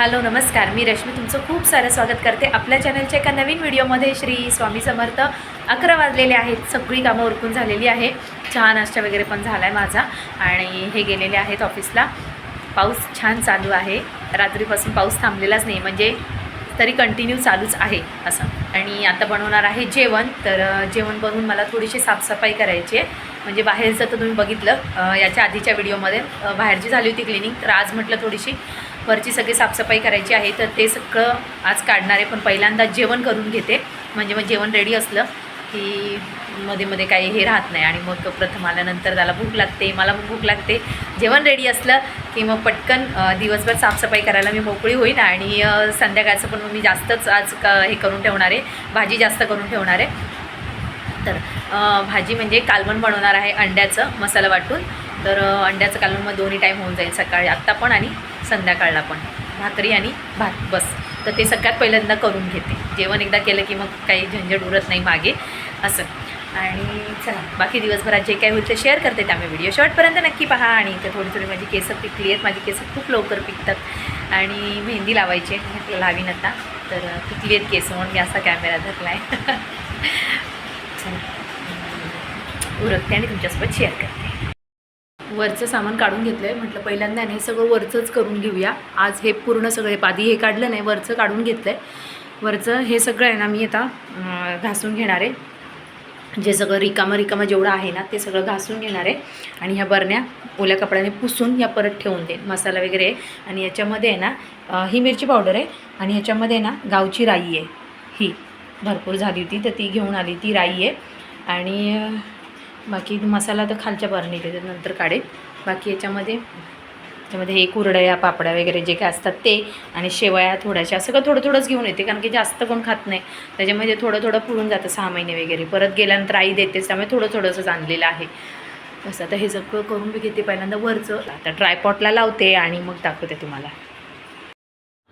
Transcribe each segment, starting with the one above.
Hello नमस्कार. मी रश्मी तुमचं खूप सारं स्वागत करते आपल्या चॅनलच्या एका नवीन व्हिडिओमध्ये. श्री स्वामी समर्थ अकरा वाजलेले आहेत. सगळी कामं उरकून झालेली आहे. चहा नाश्ता वगैरे पण झाला आहे माझा आणि हे गेलेले आहेत ऑफिसला. पाऊस छान चालू आहे. रात्रीपासून पाऊस थांबलेलाच नाही म्हणजे तरी कंटिन्यू चालूच आहे असं. आणि आता बनवणार आहे जेवण. तर जेवण बनवून मला थोडीशी साफसफाई करायची आहे. म्हणजे बाहेरचं तर तुम्ही बघितलं याच्या आधीच्या व्हिडिओमध्ये. बाहेरची झाली होती क्लिनिंग तर आज म्हटलं थोडीशी वरची सगळी साफसफाई करायची आहे तर ते सगळं आज काढणार आहे पण पहिल्यांदा जेवण करून घेते. म्हणजे मग जेवण रेडी असलं की मध्ये मध्ये काही हे राहत नाही आणि मग प्रथम आल्यानंतर त्याला भूक लागते मला पण भूक लागते. जेवण रेडी असलं की मग पटकन दिवसभर साफसफाई करायला मी मोकळी होईन आणि संध्याकाळचं पण मग मी जास्तच आज क हे करून ठेवणार आहे. भाजी जास्त करून ठेवणार आहे. तर भाजी म्हणजे कालवण बनवणार आहे अंड्याचं मसाला वाटून. तर अंड्याचं कालवण मग दोन्ही टाईम होऊन जाईल सकाळी आत्ता पण आणि संध्याकाळला पण. भाकरी आणि भात बस. तर ते सगळ्यात पहिल्यांदा करून घेते. जेवण एकदा केलं की मग काही झंझट उरत नाही मागे. असं. आणि चला बाकी दिवसभरात जे काय होईल ते शेअर करते. त्यामुळे व्हिडिओ शॉर्टपर्यंत नक्की पहा आणि इथे थोडी थोडी माझी केसं पिकली आहेत. माझी केसं खूप लवकर पिकतात. आणि मेहंदी लावायची आहे. म्हटलं लावीन आता. तर पिकली आहेत केस म्हणून मी असा कॅमेरा धरला आहे चला. उरकते आणि तुमच्यासोबत शेअर करते. वरचं सामान काढून घेतलं आहे म्हटलं पहिल्यांदा नाही सगळं वरचंच करून घेऊया. आज हे पूर्ण सगळे पादी हे काढलं नाही वरचं काढून घेतलं आहे वरचं हे सगळं आहे ना मी आता घासून घेणार आहे. जे सगळं रिकामं रिकामं जेवढं आहे ना ते सगळं घासून घेणार आहे. आणि ह्या बरण्या ओल्या कपड्याने पुसून या परत ठेवून देईन मसाला वगैरे आहे. आणि याच्यामध्ये आहे ना ही मिरची पावडर आहे. आणि ह्याच्यामध्ये आहे ना गावची राई आहे. ही भरपूर झाली होती तर ती घेऊन आली ती राई आहे. आणि बाकी मसाला तर खालच्या बरणीत आहे नंतर काढेल बाकी याच्यामध्ये त्यामध्ये हे कुरडया पापड्या वगैरे जे काय असतात ते आणि शेवया थोड्याशा सगळं थोडं थोडंच घेऊन येते कारण की जास्त कोण खात नाही. त्याच्यामध्ये थोडं थोडं पुरून जातं सहा महिने वगैरे. परत गेल्यानंतर आई देतेच त्यामुळे थोडं थोडंसंच आणलेलं आहे. असं आता हे सगळं करून मी घेते पहिल्यांदा वरचं. आता ट्रायपॉटला लावते आणि मग दाखवते तुम्हाला.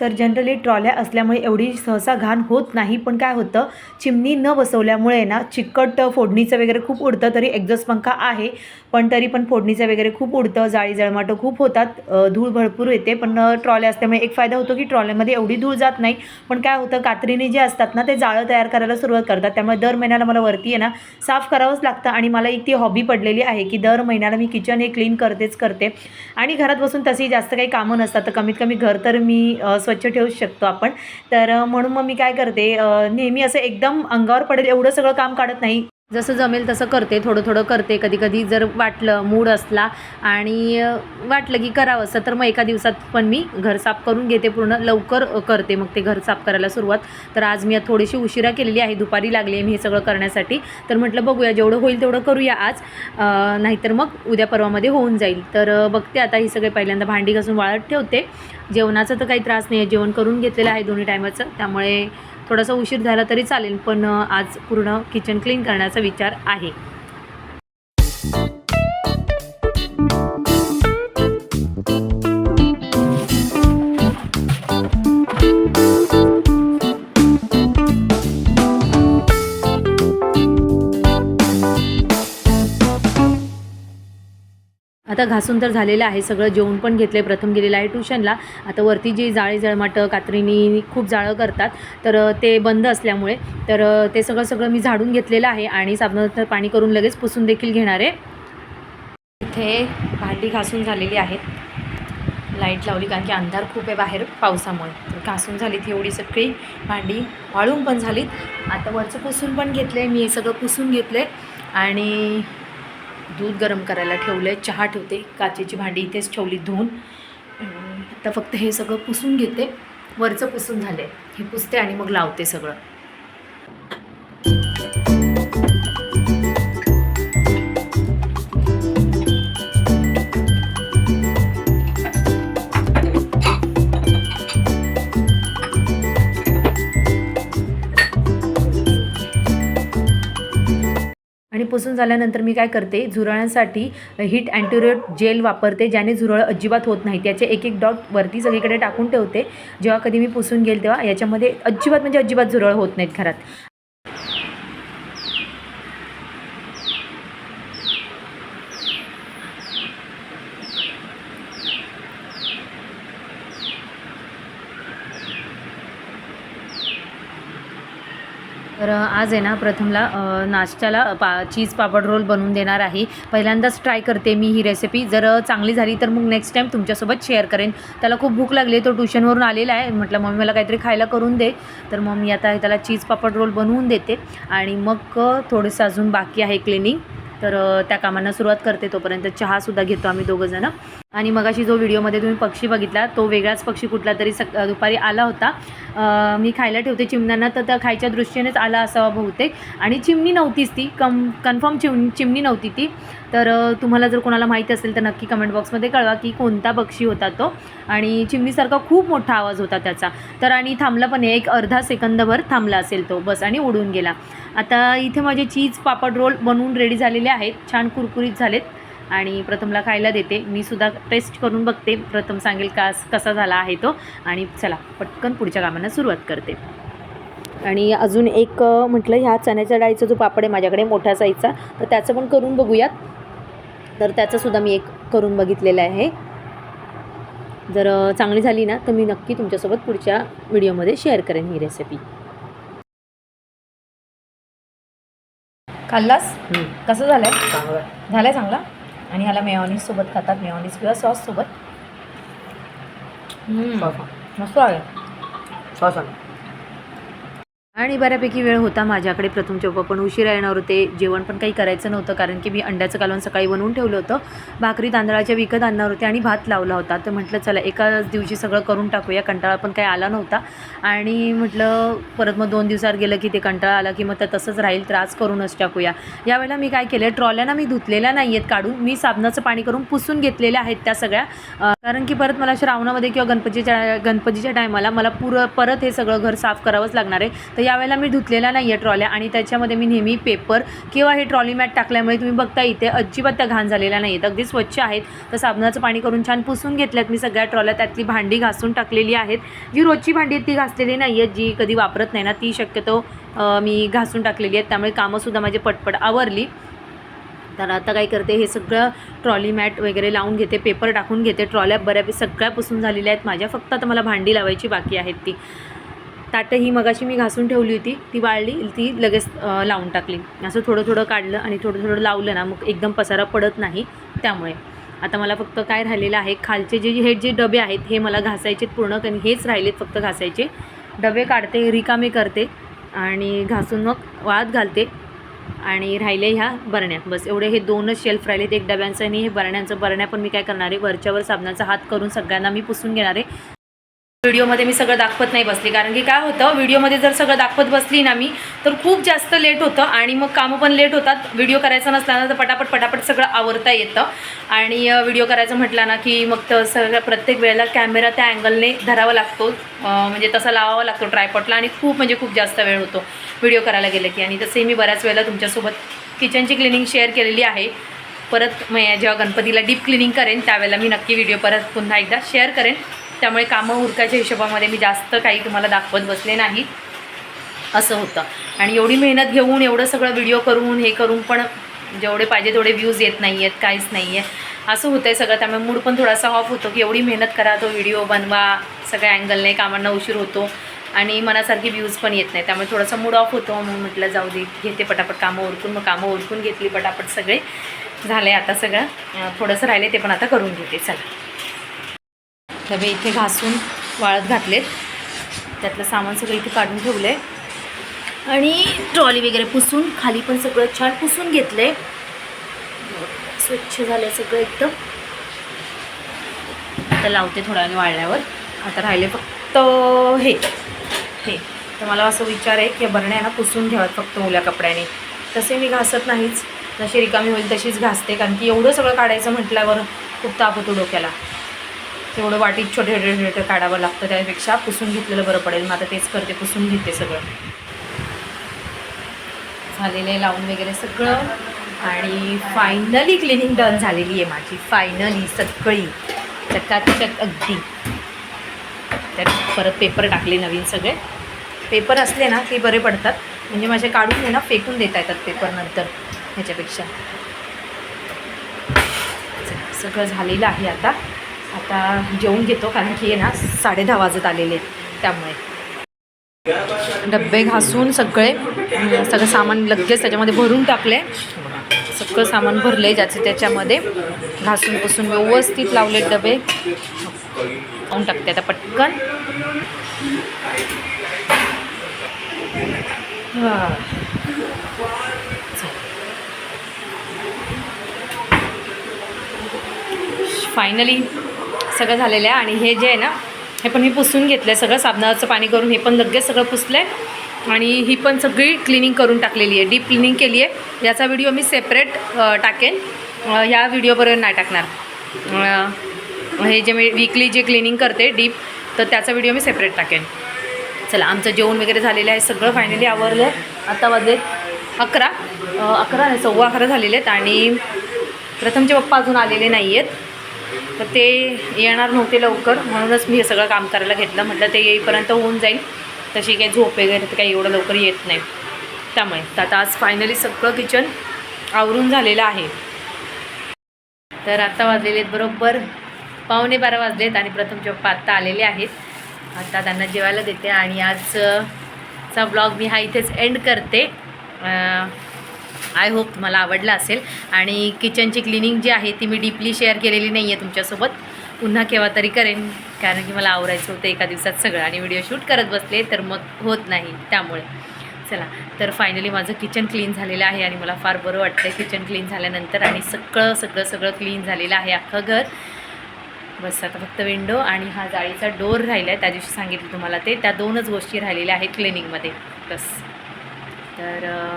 तर जनरली ट्रॉल्या असल्यामुळे एवढी सहसा घाण होत नाही. पण काय होतं चिमणी न बसवल्यामुळे ना चिकट फोडणीचं वगैरे खूप उडतं तरी एक्झॉस्ट पंखा आहे. पण तरी पण फोडणीचं वगैरे खूप उडतं जाळी जळमाटं खूप होतात धूळ भरपूर येते. पण ट्रॉल्या असल्यामुळे एक फायदा होतो की ट्रॉल्यामध्ये एवढी धूळ जात नाही. पण काय होतं कात्रीने जे असतात ना ते जाळं तयार करायला सुरुवात करतात. त्यामुळे दर महिन्याला मला वरती आहे ना साफ करावंच लागतं. आणि मला एक ती हॉबी पडलेली आहे की दर महिन्याला मी किचन हे क्लीन करतेच करते. आणि घरात बसून तशी जास्त काही कामं नसतात. तर कमीत कमी घर तर मी स्वच्छ ठेवू शकतो आपण. तर म्हणून मग मी काय करते नेहमी असं एकदम अंगावर पडेल एवढं सगळं काम काढत नाही. जसं जमेल तसं करते थोडं थोडं करते. कधी कधी जर वाटलं मूड असला आणि वाटलं की करावं असं तर मग एका दिवसात पण मी घर साफ करून घेते पूर्ण. लवकर करते मग ते घर साफ करायला सुरुवात. तर आज मी आता थोडीशी उशिरा केलेली आहे दुपारी लागली आहे मी हे सगळं करण्यासाठी. तर म्हटलं बघूया जेवढं होईल तेवढं करूया आज. नाहीतर मग उद्या परवामध्ये होऊन जाईल. तर बघते आता ही सगळे पहिल्यांदा भांडी घासून वाळत ठेवते. जेवणाचा तर काही त्रास नाही आहे जेवण करून घेतलेलं आहे दोन्ही टायमाचं त्यामुळे थोडासा उशीर झाला तरी चालेल पण आज पूर्ण किचन क्लीन करण्याचा विचार आहे. आता घासून तर झालेलं आहे. सगळं जेवण पण घेतलं प्रथम गेलेलं आहे ट्युशनला. आता वरती जी जाळी जळमाटं कात्रीनी खूप जाळं करतात. तर ते बंद असल्यामुळे. तर ते सगळं सगळं मी झाडून घेतलेलं आहे आणि साबणाचं पाणी करून लगेच पुसून देखील घेणार आहे. इथे भांडी घासून झालेली आहेत. लाइट लावली कारण की अंधार खूप आहे बाहेर पावसामुळे. तर घासून झालीत एवढी सगळी भांडी. वाळून पण झालीत. आता वरचं पुसून पण घेतलं आहे मी हे सगळं पुसून घेतलं आहे आणि दूध गरम करायला ठेवलं आहे चहा ठेवते काचेची भांडी इथेच ठेवली धुवून. आता फक्त हे सगळं पुसून घेते. वरचं पुसून झालं आहे हे पुसते आणि मग लावते सगळं. पुसून झाल्यानंतर मी काय करते झुरळांसाठी हीट अँटीरियर जेल वापरते ज्याने झुरळ अजिबात होत नाही. त्याचे एक एक डॉट वरती सगळीकडे टाकून ठेवते. जेव्हा कधी मी पुसून घेईल तेव्हा याच्यामध्ये अजिबात म्हणजे अजिबात झुरळ होत नाहीत घरात तर आज आहे ना प्रथमला नाश्त्याला पा चीज पापड रोल बनवून देणार आहे. पहिल्यांदाच ट्राय करते मी ही रेसिपी जर चांगली झाली तर मग नेक्स्ट टाईम तुमच्यासोबत शेअर करेन. त्याला खूप भूक लागली तो ट्युशनवरून आलेला आहे. म्हटलं मम्मी मला काहीतरी खायला करून दे. तर मग मी आता त्याला चीज पापड रोल बनवून देते. आणि मग थोडंसं अजून बाकी आहे क्लिनिंग तर त्या कामांना सुरुवात करते. तोपर्यंत चहासुद्धा घेतो आम्ही दोघंजणं आणि मगाशी जो व्हिडिओमध्ये तुम्ही पक्षी बघितला तो वेगळाच पक्षी कुठला तरी सक दुपारी आला होता. मी खायला ठेवते चिमण्यांना तर त्या खायच्या दृष्टीनेच आला असावा बहुतेक. आणि चिमणी नव्हतीच ती कम कन्फर्म चिम चिमणी नव्हती ती. तर तुम्हाला जर कोणाला माहिती असेल तर नक्की कमेंट बॉक्समध्ये कळवा की कोणता पक्षी होता तो. आणि चिमणीसारखा खूप मोठा आवाज होता त्याचा. तर आणि थांबला पण आहे, एक अर्धा सेकंदभर थांबला असेल तो बस आणि उडून गेला. आता इथे माझे चीज पापड रोल बनवून रेडी झालेले आहेत. छान कुरकुरीत झालेत. आणि प्रथमला खायला देते. मी सुद्धा टेस्ट करून बघते. प्रथम सांगेल का कसा झाला आहे तो. आणि चला पटकन पुढच्या कामांना सुरुवात करते. आणि अजून एक म्हटलं ह्या चण्याच्या डाळीचा जो पापड आहे माझ्याकडे मोठ्या साईजचा तर त्याचं पण करून बघूयात. तर त्याचंसुद्धा मी एक करून बघितलेलं आहे. जर चांगली झाली ना तर मी नक्की तुमच्यासोबत पुढच्या व्हिडिओमध्ये शेअर करेन ही रेसिपी खाल्लास? कसं झालं आहे चांगलं झालं आहे चांगला? आणि ह्याला मेयोनीज सोबत खातात मेयोनीज किंवा सॉस सोबत. मस्त आहे सॉस आणि बऱ्यापैकी वेळ होता माझ्याकडे. प्रथम पप्पा पण उशिरा येणार होते जेवण पण काही करायचं नव्हतं कारण की मी अंड्याचं कालवण सकाळी बनवून ठेवलं होतं. भाकरी तांदळाच्या विकत आणणार होते आणि भात लावला होता. तर म्हटलं चला एकाच दिवशी सगळं करून टाकूया. कंटाळा पण काही आला नव्हता. आणि म्हटलं परत मग दोन दिवसात गेलं की ते कंटाळा आला की मग तर तसंच राहील त्रास करूनच टाकूया. यावेळेला मी काय केलं ट्रॉल्याना मी धुतलेल्या नाही आहेत काढून मी साबणाचं पाणी करून पुसून घेतलेल्या आहेत त्या सगळ्या. कारण की परत मला श्रावणामध्ये किंवा गणपतीच्या गणपतीच्या टायमाला मला पुरं परत हे सगळं घर साफ करावंच लागणार आहे. तर यावेळेला मी धुतलेला नाही आहे ट्रॉल्या आणि त्याच्यामध्ये मी नेहमी पेपर किंवा हे ट्रॉली मॅट टाकल्यामुळे तुम्ही बघता इथे अजिबात त्या घाण झालेल्या नाही आहेत अगदी स्वच्छ आहेत. तर साबणाचं पाणी करून छान पुसून घेतल्यात मी सगळ्या ट्रॉल्या. त्यातली भांडी घासून टाकलेली आहेत. जी रोजची भांडी ती घासलेली नाही आहेत जी कधी वापरत नाही ना ती शक्यतो मी घासून टाकलेली आहेत. त्यामुळे कामंसुद्धा माझी पटपट आवरली. तर आता काय करते हे सगळं ट्रॉली मॅट वगैरे लावून घेते पेपर टाकून घेते. ट्रॉल्या बऱ्यापैकी सगळ्या पुसून झालेल्या आहेत माझ्या. फक्त आता मला भांडी लावायची बाकी आहेत ती. ताटं ही मगाशी मी घासून ठेवली होती. ती वाळली ती लगेच लावून टाकली. असं थोडं थोडं काढलं आणि थोडं थोडं लावलं ना मग एकदम पसारा पडत नाही त्यामुळे. आता मला फक्त काय राहिलेलं आहे खालचे जे हे जे डबे आहेत हे मला घासायचे पूर्ण कारण हेच राहिलेत फक्त घासायचे. डबे काढते रिकामे करते आणि घासून मग वाळत घालते आणि राहिले ह्या बरण्या. बस एवढे हे दोनच शेल्फ राहिलेत एक डब्यांचं आणि हे बरण्यांचं. बरण्या पण मी काय करणार आहे वरच्यावर साबणाचा हात करून सगळ्यांना मी पुसून घेणार आहे. व्हिडिओमध्ये मी सगळं दाखवत नाही बसली. कारण की काय होतं व्हिडिओमध्ये जर सगळं दाखवत बसली ना मी तर खूप जास्त लेट होतं आणि मग कामं पण लेट होतात. व्हिडिओ करायचा नसला ना तर पटापट पटापट सगळं आवरता येतं. आणि व्हिडिओ करायचं म्हटलं ना की मग तर सगळ्या प्रत्येक वेळेला कॅमेरा त्या अँगलने धरावा लागतो. म्हणजे तसा लावावा लागतो ट्रायपॉटला आणि खूप म्हणजे खूप जास्त वेळ होतो व्हिडिओ करायला गेलं की. आणि तसे मी बऱ्याच वेळेला तुमच्यासोबत किचनची क्लिनिंग शेअर केलेली आहे. परत मग जेव्हा गणपतीला डीप क्लिनिंग करेन त्यावेळेला मी नक्की व्हिडिओ परत पुन्हा एकदा शेअर करेन. त्यामुळे कामं उरकाच्या हिशोबामध्ये मी जास्त काही तुम्हाला दाखवत बसले नाही. असं होतं. आणि एवढी मेहनत घेऊन एवढं सगळं व्हिडिओ करून हे करून पण जेवढे पाहिजे तेवढे व्ह्यूज येत नाही आहेत काहीच नाही आहे असं होतं आहे सगळं. त्यामुळे मूड पण थोडासा ऑफ होतो की एवढी मेहनत करा तो व्हिडिओ बनवा सगळ्या अँगलने कामांना उशीर होतो आणि मनासारखी व्ह्यूज पण येत नाही त्यामुळे थोडासा मूड ऑफ होतो. मग म्हटलं जाऊ दे घेते पटापट कामं ओरकून मग कामं उरकून घेतली पटापट सगळे. झाले आता सगळं. थोडंसं राहिले ते पण आता करून घेते. चला. डबे इथे घासून वाळत घातलेत. त्यातलं सामान सगळं इथे काढून ठेवलं आहे आणि ट्रॉली वगैरे पुसून खाली पण सगळं छान पुसून घेतलं आहे स्वच्छ झालं सगळं एकदम. आता लावते थोड्या वेळ वाळल्यावर. आता राहिले फक्त हे. हे. तर मला असं विचार आहे की या बरण्या ना पुसून घ्याव्यात फक्त ओल्या कपड्याने. तसे मी घासत नाहीच. जशी रिकामी होईल तशीच घासते. कारण की एवढं सगळं काढायचं म्हटल्यावर खूप ताप होतो डोक्याला. तेवढं वाटीत छोटे छोटे छोटे काढावं लागतं त्यापेक्षा पुसून घेतलेलं बरं पडेल. मग आता तेच करते पुसून घेते सगळं. झालेलं आहे लावून वगैरे सगळं. आणि फायनली क्लिनिंग डन झालेली आहे माझी. फायनली सगळी. चकाचक अगदी. त्यात परत पेपर टाकले नवीन सगळे. पेपर असले ना ते बरे पडतात. म्हणजे माझे काढून आहे ना फेकून देता येतात पेपर नंतर ह्याच्यापेक्षा. सगळं झालेलं आहे आता. आता जेवून घेतो कारण की ना साडे दहा वाजत आलेले आहेत त्यामुळे. डब्बे घासून सगळे म्हणजे सगळं सामान लगेच त्याच्यामध्ये भरून टाकले. सगळं सामान भरले ज्याचे त्याच्यामध्ये. घासून पुसून व्यवस्थित लावले डबे. खाऊन टाकते आता पटकन. फायनली सगळं झालेलं आहे आणि हे जे आहे ना हे पण मी पुसून घेतलं आहे सगळं साबणाचं पाणी करून हे पण लगेच सगळं पुसलं आहे आणि ही पण सगळी क्लिनिंग करून टाकलेली आहे डीप क्लिनिंग केली आहे. याचा व्हिडिओ मी सेपरेट टाकेन. ह्या व्हिडिओपर्यंत नाही टाकणार. हे जे मी वीकली जे क्लिनिंग करते डीप तर त्याचा व्हिडिओ मी सेपरेट टाकेन. चला आमचं जेवण वगैरे झालेलं आहे सगळं फायनली आवरलं. आहे आता वाजले अकरा. अकरा नाही सव्वा अकरा झालेले आहेत आणि प्रथमचे पप्पा अजून आलेले नाही आहेत तर ते येणार नव्हते लवकर म्हणूनच मी हे सगळं काम करायला घेतलं. म्हटलं ते येईपर्यंत होऊन जाईल. तशी काही झोप वगैरे तर काही एवढं लवकर येत नाही. त्यामुळे. तर आता आज फायनली सगळं किचन आवरून झालेलं आहे. तर आता वाजलेले आहेत बरोबर पावणे बारा वाजलेत आणि प्रथम पप्पा आत्ता आलेले आहेत आता त्यांना जेवायला देते आणि आजचा ब्लॉग मी हा इथेच एंड करते. आय होप तुम्हाला आवडला असेल. आणि किचनची क्लिनिंग जी आहे ती मी डीपली शेअर केलेली नाही आहे तुमच्यासोबत. पुन्हा केव्हा तरी करेन कारण की मला आवरायचं होतं एका दिवसात सगळं आणि व्हिडिओ शूट करत बसले तर मग होत नाही त्यामुळे. चला तर फायनली माझं किचन क्लीन झालेलं आहे आणि मला फार बरं वाटतं आहे किचन क्लीन झाल्यानंतर आणि सगळं सगळं सगळं क्लीन झालेलं आहे अख्खं घर. बस आता फक्त विंडो आणि हा जाळीचा डोर राहिला आहे त्या दिवशी सांगितलं तुम्हाला ते. त्या दोनच गोष्टी राहिलेल्या आहेत क्लिनिंगमध्ये बस.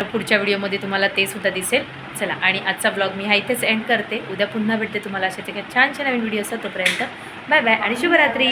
तर पुढच्या व्हिडिओमध्ये तुम्हाला ते सुद्धा दिसेल. चला आणि आजचा ब्लॉग मी हा इथेच एंड करते. उद्या पुन्हा भेटते तुम्हाला अशाच एका छान छान नवीन व्हिडिओ असतात तोपर्यंत. बाय बाय आणि शुभरात्री!